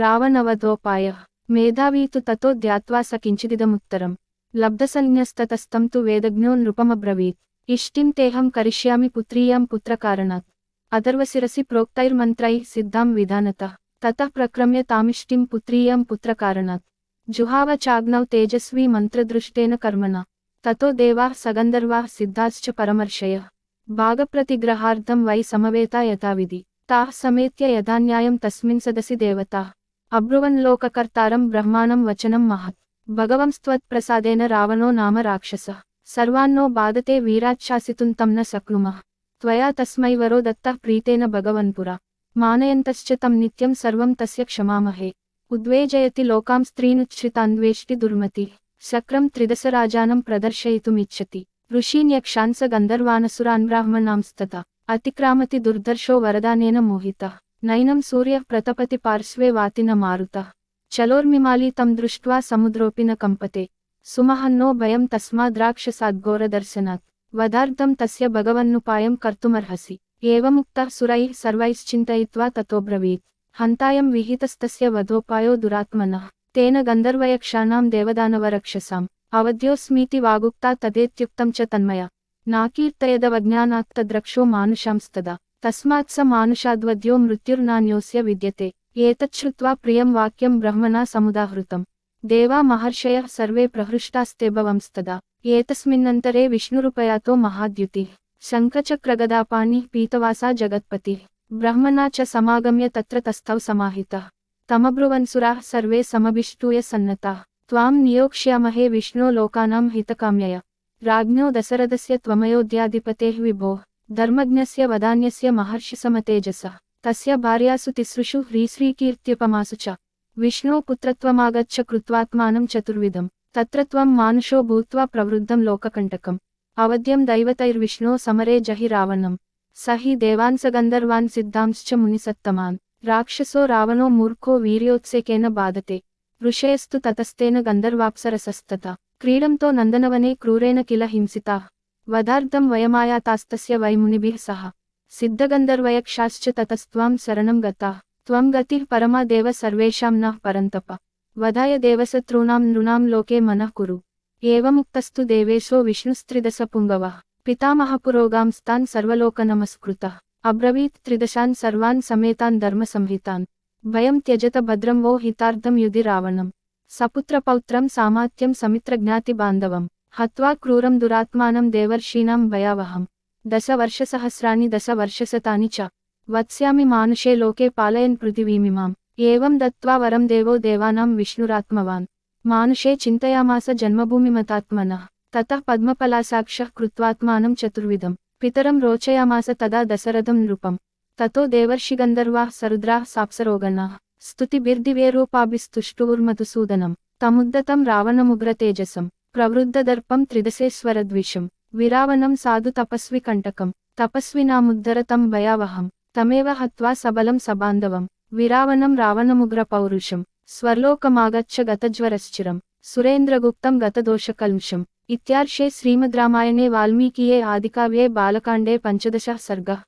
రావణవధోపాయ మేధావీతు తతో ధ్యాత్వా స కించిదిదముత్తరం లబ్ధసంజ్ఞస్తతస్తం తు వేదజ్ఞో నృపమబ్రవీత్. ఇష్టిం తేహం కరిష్యామి పుత్రీయాం పుత్రకారణాత్. అథర్వశిరసి ప్రోక్తైర్మంత్రై సిద్ధాం విధానత. తత ప్రక్రమ్య తామిష్టిం పుత్రీయాం పుత్రకారణాత్. జుహావ చాగ్నౌ తేజస్వీ మంత్రదృష్టేన కర్మణ. తతో దేవా సగంధర్వా సిద్ధాశ్చ పరమర్షయः. భాగప్రతిగ్రహార్థం వై సమవేత యథావిధి. తాः సమేత్య యథాన్యాయం తస్మిన్ సదసి దేవతాः. అబ్రువన్లోకకర్తారం బ్రహ్మాణం వచనం మహత్. భగవంస్త్వత్ప్రసాదేన రావణో నామ రాక్షస. సర్వాన్నో బాధతే వీరాచ్ఛాసితుం తమ్న న త్వయా తస్మై వరో దత్త ప్రీతేన భగవన్పుర మానయంతశ్చ తం నిత్యం సర్వం తస్య క్షమామహే. ఉద్వేజయతి లోకాం స్త్రీనుచ్ఛ్రితాన్వేష్టి దుర్మతి. శక్రం త్రిదశరాజానం ప్రదర్శయితుమిచ్చతి ఋషీన్యక్షాన్స స అతిక్రామతి దుర్దర్శో వరదానేన మోహిత. నైనం సూర్య ప్రతపతి పార్శ్వే వాతిన మారుత. చలోర్మిమాలి తం దృష్ట్వా సముద్రోపిన కంపతే. సుమహన్నో భయం తస్మాద్రాక్షసాద్ఘోరదర్శనాత్ వదార్థం తస్య భగవన్నుపాయం కర్తుమర్హసి. ఏవముక్తः సురైः సర్వైశ్చింతయిత్వా తతోబ్రవీత్. హంతాయం విహితస్తస్య వధోపాయో దురాత్మనः. తేన గంధర్వయక్షాణాం దేవదానవరక్షసాం. అవధ్యోస్మీతి వాగుక్తా తదేత్యుక్తం చ తన్మయ. నాకీర్తయదవజ్ఞానాత్తద్రక్షో మానుషాంస్తదా. తస్మాత్ స మానుషాద్వద్యో మృత్యుర్నాన్యోస్య విద్యతే. ఏతచ్చుత్వా ప్రియం వాక్యం బ్రహ్మణా సముదాహృతం. దేవా మహర్షయ సర్వే ప్రహృష్టాస్తేభవంస్తదా ఏతస్మిన్నంతరే విష్ణురుపయాతో మహాద్యుతి. శంఖచక్రగదాపాణి పీతవాసా జగత్పతి. బ్రహ్మణా చ సమాగమ్య తత్ర తస్థౌ సమాహిత. తమబ్రువన్సురా సర్వే సమభిష్టూయ సన్నతాः. త్వాం నియోక్ష్యామహే విష్ణో లోకానాం హితకామ్యయ. రాజ్ఞో దశరథస్య త్వమయోధ్యాధిపతేః విభోः. ధర్మజ్ఞస్య వదాన్యస్య మహర్షిసమతేజసः తస్య భార్యాసు తిసృషు హ్రీశ్రీకీర్త్యుపమాసు చ విష్ణో పుత్రత్వమాగచ్చ కృత్వాత్మానం చతుర్విధం తత్రత్వం మానుషో భూత్వా ప్రవృద్ధం లోకకంటకం అవధ్యం దైవతైర్విష్ణో సమరే జహి రావణం సహి దేవాన్సగంధర్వాన్ సిద్ధాంశ్చ మునిసత్తమాన్ రాక్షసో రావణో మూర్ఖో వీర్యోత్సేకేన బాధతే ఋషయస్తు తతస్తేన గంధర్వాప్సరసస్తత క్రీడంతో నందనవనే క్రూరేణ కిల హింసితా వదార్థం వయమాయాతాస్తస్య వైమునిభిః సహ. సిద్ధగంధర్వయక్షాశ్చ తతస్త్వాం శరణం గతా. త్వం గతిః పరమా దేవ సర్వేషాం నః పరంతప. వదాయ దేవశత్రూణాం నృణాం లోకే మనః కురు. ఏవముక్తస్తు దేవేశో విష్ణుస్త్రిదశ పుంగవः పితామహపురోగాంస్తాన్ సర్వలోకనమస్కృతः. అబ్రవీత్ త్రిదశాన్ సర్వాన్ సమేతాన్ ధర్మసంహితాన్. భయం త్యజత భద్రం వో హితార్థం యుధి రావణం. సపుత్రపౌత్రం సామాత్యం సమిత్రజ్ఞాతి బాంధవం. హత్వా క్రూరం దురాత్మానం దేవర్షీణాం భయావహం. దశ వర్షసహస్రాణి దశ వర్షశతాని చ. వత్స్యామి మానుషే లోకే పాలయన్ పృథివీమిమాం. ఏవం దత్వా వరం దేవో దేవానాం విష్ణురాత్మవాన్. మానుషే చింతయామాస జన్మభూమిమతాత్మనः. తత పద్మపలాసాక్షः కృత్వాత్మానం చతుర్విధం. పితరం రోచయామాస తదా దశరథం నృపం. తతో దేవర్షిగంధర్వాः సరుద్రా సాప్సరోగణా. స్తుతిభిర్దివేరూపాభిస్తుష్టూర్మధుసూదనం తముద్దతం రావణముగ్రతేజసం. ప్రవృద్ధదర్పం త్రిదశేశ్వరద్విషం విరావణం సాధు తపస్వి కంటకం. తపస్వినాముద్ధర తం భయావహం. తమేవ హత్వా సబలం సబాంధవం. విరావణం రావణముగ్ర పౌరుషం. స్వర్లోకమాగచ్చ గతజ్వరశ్చిరం. సురేంద్రగుప్తం గతదోషకల్ముషం. ఇత్యార్షే శ్రీమద్రామాయణే వాల్మీకియే ఆదికావ్యే బాలకాండే పంచదశ సర్గः.